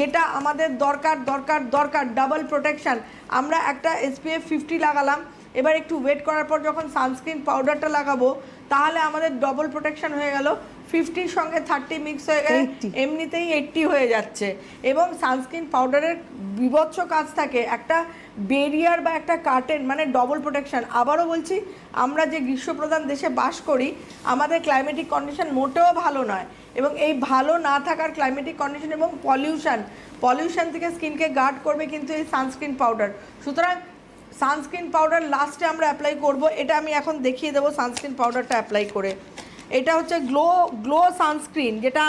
যেটা আমাদের দরকার দরকার দরকার ডাবল প্রোটেকশান আমরা একটা এসপিএফ ফিফটি লাগালাম। এবার একটু ওয়েট করার পর যখন সানস্ক্রিন পাউডারটা লাগাবো, তাহলে আমাদের ডবল প্রোটেকশান হয়ে গেল। ফিফটির সঙ্গে থার্টি মিক্স হয়ে গেলে এমনিতেই এইটটি হয়ে যাচ্ছে। এবং সানস্ক্রিন পাউডারের বিভৎস কাজ থাকে। একটা বেরিয়ার বা একটা কার্টেন মানে ডবল প্রোটেকশন আবারও বলছি আমরা যে গ্রীষ্মপ্রধান দেশে বাস করি আমাদের ক্লাইমেটিক কন্ডিশন মোটেও ভালো নয়। এবং এই ভালো না থাকার ক্লাইমেটিক কন্ডিশন এবং পলিউশন পলিউশন থেকে স্কিনকে গার্ড করবে কিন্তু এই সানস্ক্রিন পাউডার সুতরাং সানস্ক্রিন পাউডার লাস্টে আমরা অ্যাপ্লাই করব এটা আমি এখন দেখিয়ে দেবো সানস্ক্রিন পাউডারটা অ্যাপ্লাই করে। এটা হচ্ছে গ্লো গ্লো সানস্ক্রিন যেটা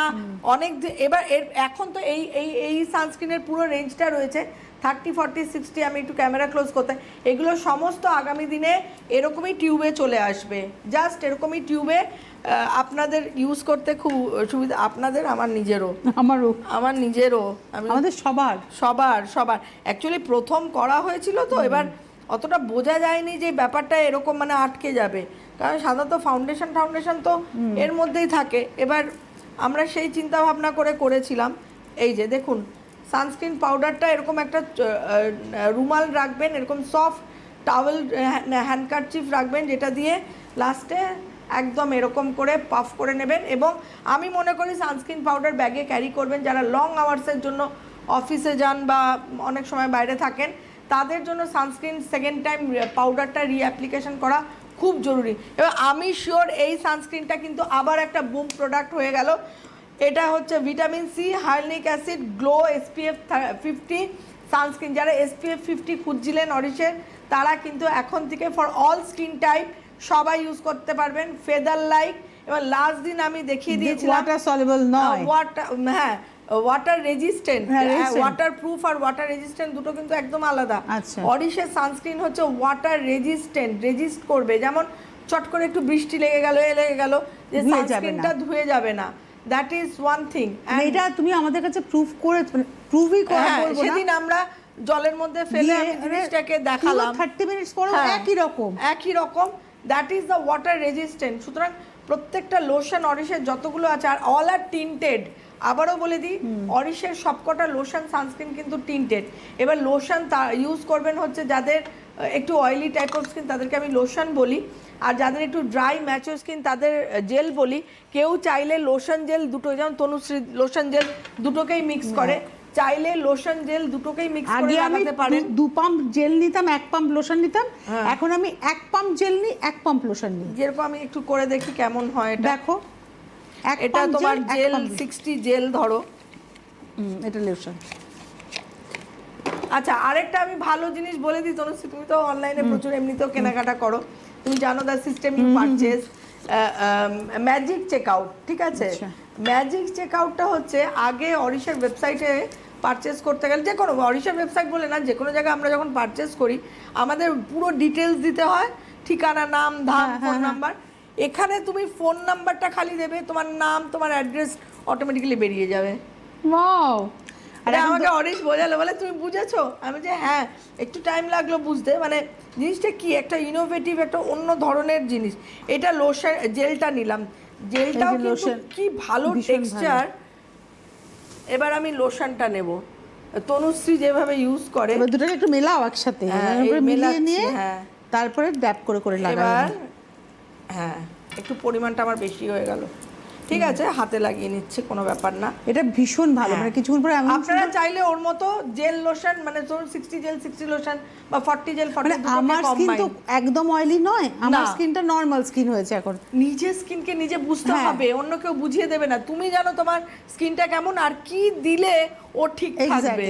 অনেক এবার এর এখন তো এই এই এই সানস্ক্রিনের পুরো রেঞ্জটা রয়েছে থার্টি ফর্টি সিক্সটি আমি একটু ক্যামেরা ক্লোজ করতে এগুলো সমস্ত আগামী দিনে এরকমই টিউবে চলে আসবে জাস্ট এরকমই টিউবে আপনাদের ইউজ করতে খুব সুবিধা আপনাদের আমার নিজেরও। আমারও। আমার নিজেরও আমাদের সবার। সবার সবার। অ্যাকচুয়ালি প্রথম করা হয়েছিল তো এবার অতটা বোঝা যায়নি যে ব্যাপারটা এরকম মানে আটকে যাবে। কারণ সাধারণত ফাউন্ডেশন ফাউন্ডেশন তো এর মধ্যেই থাকে। এবার আমরা সেই চিন্তা ভাবনা করে করেছিলাম। এই যে দেখুন সানস্ক্রিন পাউডারটা এরকম একটা রুমাল রাখবেন এরকম সফট টাওয়েল হ্যান্ডকারচিফ রাখবেন যেটা দিয়ে লাস্টে একদম এরকম করে পাফ করে নেবেন এবং আমি মনে করি সানস্ক্রিন পাউডার ব্যাগে ক্যারি করবেন। যারা লং আওয়ার্সের জন্য অফিসে যান বা অনেক সময় বাইরে থাকেন তাদের জন্য সানস্ক্রিন সেকেন্ড টাইম পাউডারটা রিঅ্যাপ্লিকেশন করা খুব জরুরি। এবার আমি শিওর এই সানস্ক্রিনটা কিন্তু আবার একটা বুম প্রোডাক্ট হয়ে গেল। এটা হচ্ছে vitamin C হাইলিক acid glow SPF fifty sunscreen যারা এসপিএফ ফিফটি খুঁজছিলেন অরিশের তারা কিন্তু এখন থেকে ফর অল স্কিন টাইপ সবাই ইউজ করতে পারবেন। ফেদার লাইক এবার লাস্ট দিন আমি দেখিয়ে দিয়েছিলাম ওয়াটার সলিবল নয়। ওয়াটার হ্যাঁ ওয়াটার রেজিস্ট্যান্ট ওয়াটার প্রুফ আর ওয়াটার রেজিস্ট্যান্ট দুটো কিন্তু একদম আলাদা। আচ্ছা। অরিশের সানস্ক্রিন হচ্ছে ওয়াটার রেজিস্ট্যান্ট রেজিস্ট করবে। যেমন চট করে একটু বৃষ্টি লেগে গেল এ লেগে গেল যে ধুয়ে যাবে সানস্ক্রিনটা না। ধুয়ে যাবে না। দ্যাট ইজ ওয়ান থিং মানে এটা তুমি আমাদের কাছে প্রুফ করে প্রুফই করা হ্যাঁ বলব সেদিন আমরা জলের মধ্যে ফেলে আমি জিনিসটাকে দেখালাম। থার্টি মিনিটস পরে হ্যাঁ, একই রকম। একই রকম। That is the water resistant সুতরাং প্রত্যেকটা লোশন অরিশের যতগুলো আছে আর অল আর টিন্টেড আবারও বলে দিই অরিশের সবকটা লোশন সানস্ক্রিন কিন্তু টিন্টেড এবার লোশন তা ইউজ করবেন হচ্ছে যাদের একটু অয়েলি টাইপ অফ স্কিন তাদেরকে আমি লোশন বলি। আর যাদের একটু ড্রাই ম্যাচো স্কিন তাদের জেল বলি। কেউ চাইলে লোশন জেল দুটো যেমন তনুশ্রী লোশন জেল দুটোকেই মিক্স করে। চাইলে লোশন জেল দুটোকেই মিক্স করে লাগাতে পারেন। দু- দু পাম্প জেল নিতাম এক পাম্প লোশন নিতাম হ্যাঁ। এখন আমি এক পাম্প জেল নিই এক পাম্প লোশন নিই। যেরকম আমি একটু করে দেখি কেমন হয় এটা। দেখো এটা তোমার জেল সিক্সটি জেল ধরো। এটা লোশন আচ্ছা আরেকটা আমি ভালো জিনিস বলে দিই তনুশ্রী তুমি তো অনলাইনে প্রচুর এমনিতেও কেনাকাটা করো। তুমি জানো the system you purchase magic check out ঠিক আছে? আচ্ছা। ম্যাজিক চেক আউটটা হচ্ছে আগে অরিশার ওয়েবসাইটে পারচেস করতে গেলে যে কোনো অরিশার ওয়েবসাইট বলে না যে কোনো জায়গায় আমরা যখন পারচেস করি আমাদের পুরো ডিটেলস দিতে হয় ঠিকানা নাম ধাম হ্যাঁ, ফোন হ্যাঁ, নাম্বার এখানে তুমি ফোন নাম্বারটা খালি দেবে তোমার নাম তোমার অ্যাড্রেস অটোমেটিক্যালি বেরিয়ে যাবে। ওয়াও আরে আমাকে অরিশ বোঝালো বলে তুমি বুঝেছ? আমি যে হ্যাঁ একটু টাইম লাগল বুঝতে। মানে জিনিসটা কি? একটা ইনোভেটিভ একটা অন্য ধরনের জিনিস। এটা লোশন জেলটা নিলাম। জেলটাও কিন্তু কি ভালো টেক্সচার এবার আমি লোশনটা নেব। তনুশ্রী যেভাবে ইউজ করে দুটোকে একটু মেলাও একসাথে। হ্যাঁ, মিলিয়ে নিয়ে হ্যাঁ। তারপরে ড্যাপ করে করে এবার লাগাবো হ্যাঁ একটু পরিমাণটা আমার বেশি হয়ে গেল। ঠিক আছে হাতে লাগিয়ে নিচ্ছে কোনো ব্যাপার না এটা ভীষণ ভালো হ্যাঁ। মানে কিছুক্ষণ পরে আপনারা চাইলে ওর মতো জেল লোশন মানে ধরুন সিক্সটি জেল সিক্সটি লোশন বা ফর্টি জেল মানে ফর্টি আমার স্কিন তো একদম অয়েলি নয় আমার। স্কিনটা নর্মাল স্কিন হয়েছে এখন নিজে স্কিনকে নিজে বুঝতে হ্যাঁ। হবে অন্য কেউ বুঝিয়ে দেবে না তুমি জানো তোমার স্কিনটা কেমন আর কি দিলে ও ঠিক থাকবে.